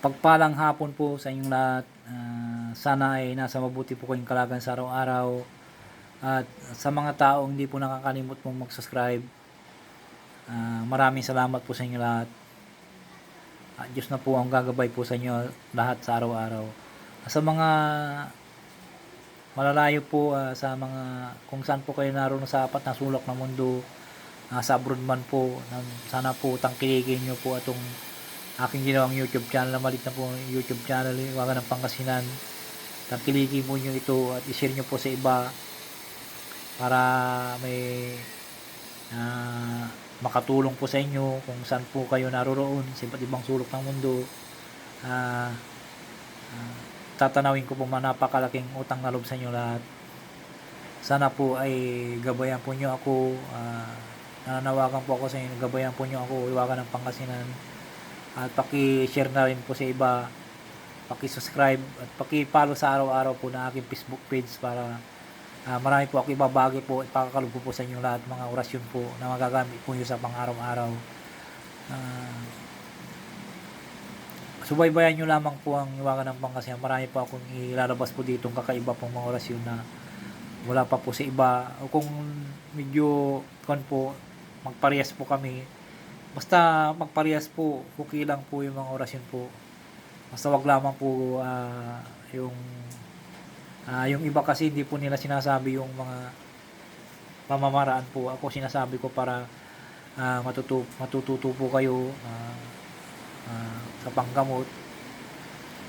Pagpalang hapon po sa inyong lahat. Ah, sana ay nasa mabuti po kayong kalagan sa araw-araw. At sa mga taong hindi po nakakalimot mong mag-subscribe, ah, maraming salamat po sa inyo lahat. At Diyos na po ang gagabay po sa inyo lahat sa araw-araw. Sa mga malalayo po ah, sa mga kung saan po kayo naroon sa apat na sulok ng mundo, ah, sa abroad man po, na, sana po tangkilikin nyo po atong aking ginawang YouTube channel na malit na po YouTube channel Iwagan ng Pangasinan. Tangkilikin po nyo ito at ishare nyo po sa iba para may ah, makatulong po sa inyo kung saan po kayo naroroon sa iba't ibang sulok ng mundo. Ah, ah, tatanawin ko po mga napakalaking utang na loob sa inyo lahat. Sana po ay gabayan po nyo ako ah, nananawagan po ako sa inyo gabayan po nyo ako iwagan ng Pangasinan at paki-share na rin po sa iba. Paki-subscribe at paki-follow sa araw-araw po na aking Facebook page para ah, marami po ako ibabagi po at pakakalog po, po sa inyo lahat mga orasyon po na magagamit po nyo sa pang-araw-araw. Ah, subaybayan nyo lamang po ang iwagan ng Pangasinan. Marami po akong ilalabas po dito kakaiba pong mga orasyon na wala pa po sa iba. O kung medyo kon po magparehas po kami basta magparehas po okay lang po yung mga orasyon po. Basta wag lamang po ah, yung ah, yung iba kasi hindi po nila sinasabi yung mga pamamaraan po. Ako sinasabi ko para ah, matutu matututo po kayo ah, ah, sa panggamot.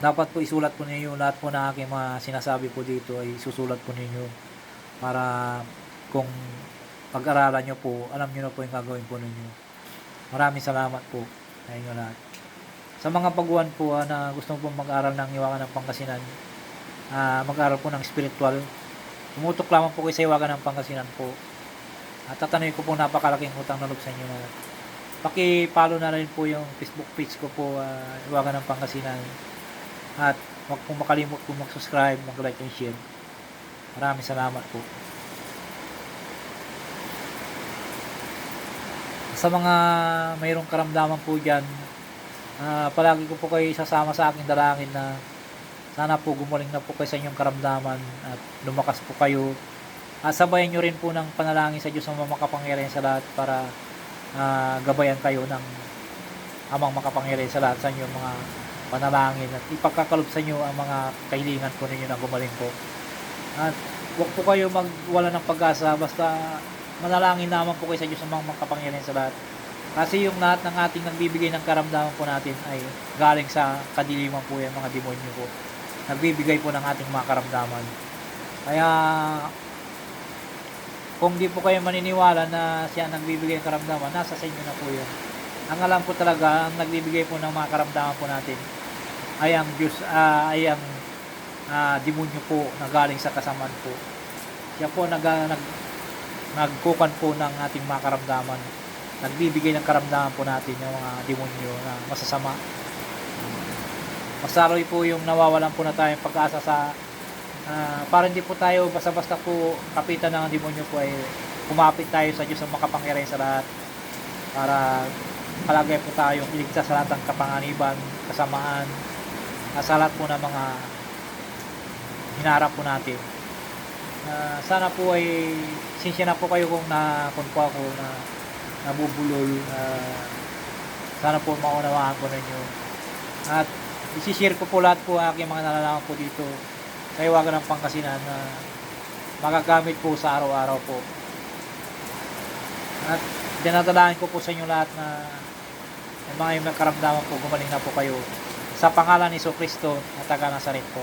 Dapat po isulat po ninyo lahat po na aking mga sinasabi po dito ay susulat po ninyo para kung pag-aralan nyo po alam nyo na po yung gagawin po ninyo Maraming salamat po sa inyo lahat. Sa mga baguhan po ah, na gusto po mag-aral ng Iwagan ng Pangasinan, ah, mag-aral po ng spiritual, tumutok lamang po kayo sa Iwagan ng Pangasinan po. At tatanungin ko po napakalaking utang na loob sa inyo na paki-follow na rin po yung Facebook page ko po, ah, Iwagan ng Pangasinan. At huwag po makalimot po mag-subscribe, mag-like and share. Maraming salamat po. Sa mga mayroong karamdaman po dyan, ah, palagi ko po kayo isasama sa aking dalangin na sana po gumaling na po kayo sa inyong karamdaman at lumakas po kayo. At sabayan nyo rin po ng panalangin sa Diyos ang makapangyarihan sa lahat para ah, gabayan kayo ng amang makapangyarihan sa lahat sa inyong mga panalangin at ipagkakalob sa inyo ang mga kahilingan po ninyo na gumaling po. At huwag po kayo magwala ng pag-asa basta manalangin naman po kayo sa Diyos ang mga makapangyarihan sa lahat. Kasi yung lahat ng ating nagbibigay ng karamdaman po natin ay galing sa kadiliman po yung mga demonyo po. Nagbibigay po ng ating mga karamdaman. Kaya kung di po kayo maniniwala na siya nagbibigay ng karamdaman, nasa sa inyo na po yun. Ang alam po talaga, ang nagbibigay po ng mga karamdaman po natin ay ang Diyos, ah, ay ang ah, demonyo po na galing sa kasamaan po. Siya po nag, nag, nagkukan po ng ating mga karamdaman. Nagbibigay ng karamdaman po natin yung mga demonyo na masasama. Masaroy po yung nawawalan po na tayong pag-asa sa ah, para hindi po tayo basta-basta po kapitan ng demonyo po ay kumapit tayo sa Diyos ang makapangyarihan sa lahat para palagay po tayong iligtas sa lahat ng kapanganiban, kasamaan, sa lahat po ng mga hinarap po natin. Ah, sana po ay sinsya na po kayo kung na kung po ako na nabubulol Ah, sana po maunawaan po ninyo. At isishare ko po lahat po aking mga nalalaman po dito sa iwagan ng pangkasinan na magagamit po sa araw-araw po. At dinadalahan ko po sa inyo lahat na yung mga yung karamdaman po gumaling na po kayo sa pangalan ni Kristo na taga Nazaret po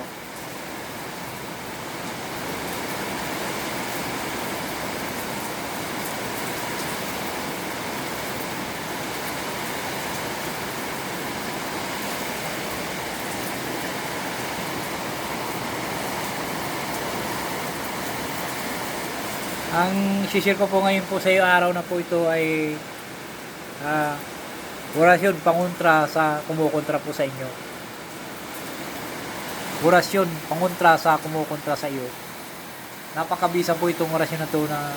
Ang share ko po ngayon po sa iyo araw na po ito ay ah, orasyon pangontra sa kumukontra po sa inyo. Orasyon pangontra sa kumukontra sa iyo. Napakabisa po itong orasyon na to na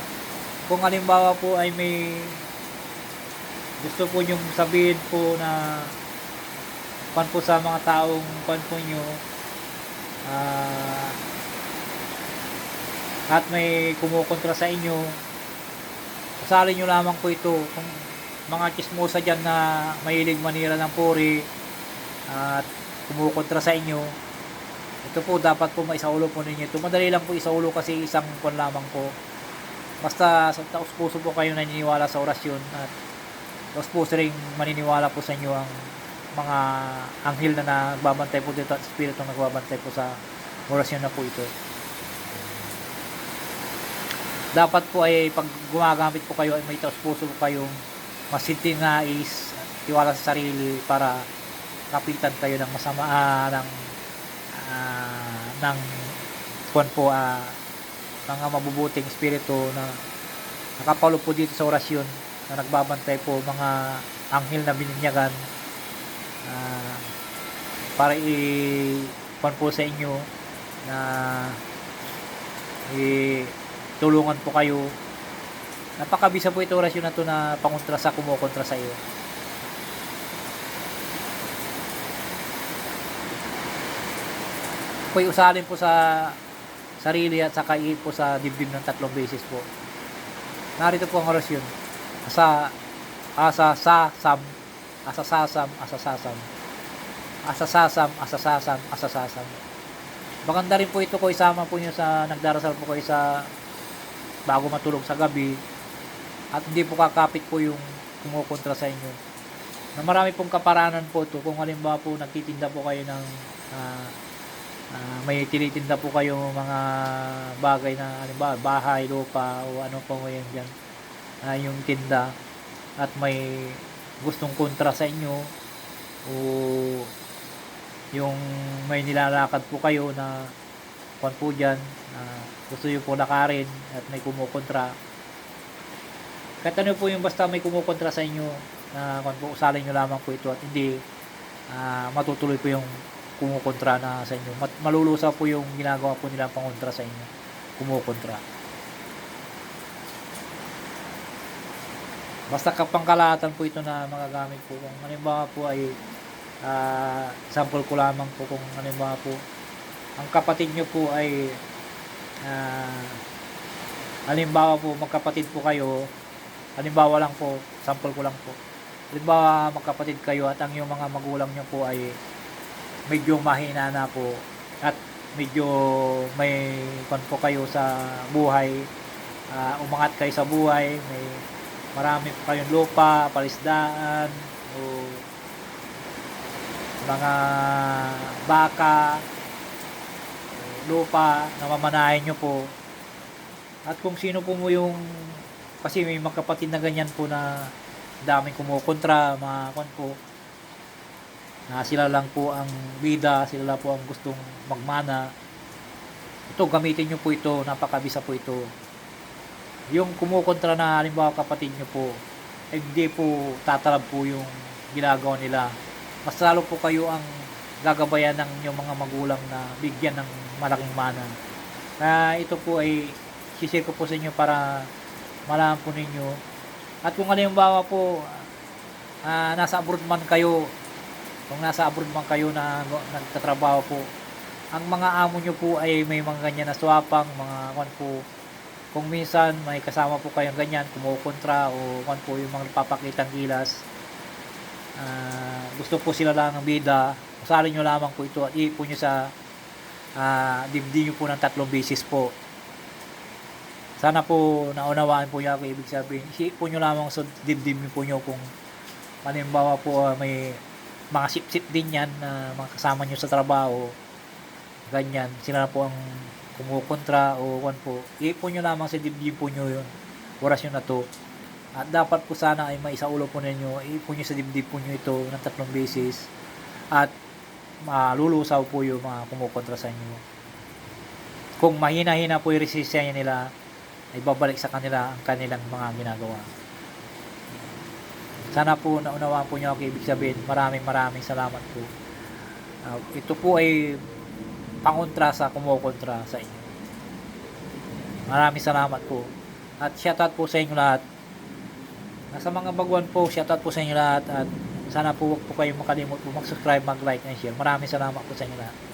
kung halimbawa po ay may gusto po nyong sabihin po na kwan po sa mga taong kwan po nyo ah, at may kumukontra sa inyo Kasali nyo lamang po ito. Kung mga chismosa dyan na mahilig manira ng puri at kumukontra sa inyo ito po dapat po maisaulo po ninyo ito. Madali lang po isaulo kasi isang kwan lamang po. Basta sa taos puso po kayo naniniwala sa orasyon at taos puso rin maniniwala po sa inyo ang mga anghel na nagbabantay po dito at espiritu na nagbabantay po sa orasyon na po ito dapat po ay pag gumagamit po kayo ay may taos puso po kayong masinting nais tiwala sa sarili para kapitan kayo ng masama ah, ng ah, ng kuwan po ah, mga mabubuting espiritu na nakapalo po dito sa orasyon na nagbabantay po mga anghel na bininyagan ah, para i kuwan po sa inyo na i tulungan po kayo. Napakabisa po ito orasyon na to na pangontra sa kumukontra sa iyo. Po'y usalin po sa sarili at saka iit po sa dibdib ng tatlong beses po. Narito po ang orasyon asa asa sa sam. Asa sasam asa sasam asa sasam asa sasam asa sasam maganda rin po ito ko isama po nyo sa nagdarasal po kayo sa bago matulog sa gabi at hindi po kakapit po yung kumukontra sa inyo. Na marami pong kaparanan po ito kung halimbawa po nagtitinda po kayo ng ah, ah, may tinitinda po kayo mga bagay na halimbawa bahay, lupa o ano po yan dyan ah, yung tinda at may gustong kontra sa inyo o yung may nilalakad po kayo na kwan po dyan na gusto nyo po lakarin at may kumukontra kahit ano po yung basta may kumukontra sa inyo na kung po usalin nyo lamang po ito at hindi ah, matutuloy po yung kumukontra na sa inyo. Mat- malulusaw po yung ginagawa po nila pangontra sa inyo. Kumukontra. Basta kapangkalahatan po ito na magagamit po. Kung halimbawa po ay ah, sample ko lamang po kung halimbawa po ang kapatid nyo po ay ah, halimbawa po magkapatid po kayo halimbawa lang po sample ko lang po. Halimbawa magkapatid kayo at ang yung mga magulang nyo po ay medyo mahina na po at medyo may kon po kayo sa buhay ah, umangat kayo sa buhay may marami po kayong lupa palisdaan o mga baka lupa na mamanahin nyo po. At kung sino po mo yung kasi may mga kapatid na ganyan po na daming kumukontra mga kwan po na sila lang po ang bida sila lang po ang gustong magmana. Ito gamitin nyo po ito napakabisa po ito. Yung kumukontra na halimbawa kapatid nyo po eh, hindi po tatalab po yung ginagawa nila. Mas lalo po kayo ang gagabayan ng inyong mga magulang na bigyan ng malaking mana. Kaya ito po ay sisir ko po sa inyo para malaman po ninyo. At kung halimbawa po ah, nasa abroad man kayo kung nasa abroad man kayo na nagtatrabaho po ang mga amo nyo po ay may mga ganyan na swapang mga kwan po. Kung minsan may kasama po kayong ganyan kumukontra o kwan po yung mga nagpapakitang gilas ah, gusto po sila lang ng bida usalin nyo lamang po ito at iipon nyo sa ah, dibdi nyo po ng tatlong beses po. Sana po naunawaan po niya ako ibig sabihin iipon nyo lamang sa dibdib nyo po nyo kung halimbawa po ah, may mga sip-sip din yan na mga kasama nyo sa trabaho ganyan sila na po ang kumukontra o kwan po iipon nyo lamang sa dibdib po nyo yun orasyon na to. At dapat po sana ay maisaulo po ninyo iipon nyo sa dibdib po nyo ito ng tatlong beses. At malulusaw po yung mga kumukontra sa inyo. Kung mahina-hina po yung resistensya nila ay babalik sa kanila ang kanilang mga ginagawa. Sana po naunawaan po nyo ako ibig sabihin maraming maraming salamat po. Ah, ito po ay pangontra sa kumukontra sa inyo. Maraming salamat po. At shoutout po sa inyo lahat. Nasa mga baguan po shoutout po sa inyo lahat at sana po huwag po kayong makalimot po mag-subscribe, mag-like, and share. Maraming salamat po sa inyo lahat.